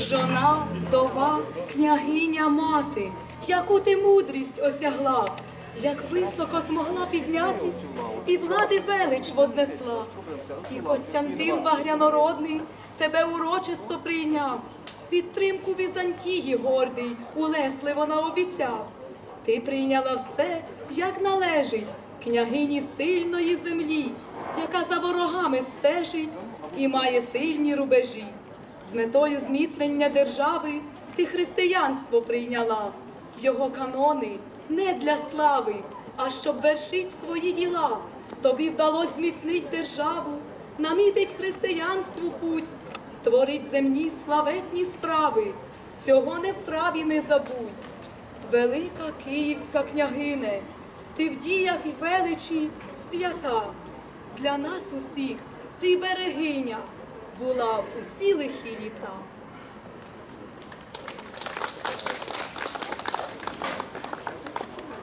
Жона, вдова, княгиня мати, яку ти мудрість осягла, як високо змогла піднятись, і влади велич вознесла. І Костянтин Багрянородний тебе урочисто прийняв. Підтримку Візантії гордий, улесливо наобіцяв. Ти прийняла все, як належить, княгині сильної землі, яка за ворогами стежить і має сильні рубежі. З метою зміцнення держави ти християнство прийняла. Його канони не для слави, а щоб вершить свої діла. Тобі вдалось зміцнить державу, намітить християнству путь, творить земні славетні справи. Цього не вправі ми забудь. Велика київська княгине, ти в діях і величі свята. Для нас усіх ти берегиня була в усі лихі літа.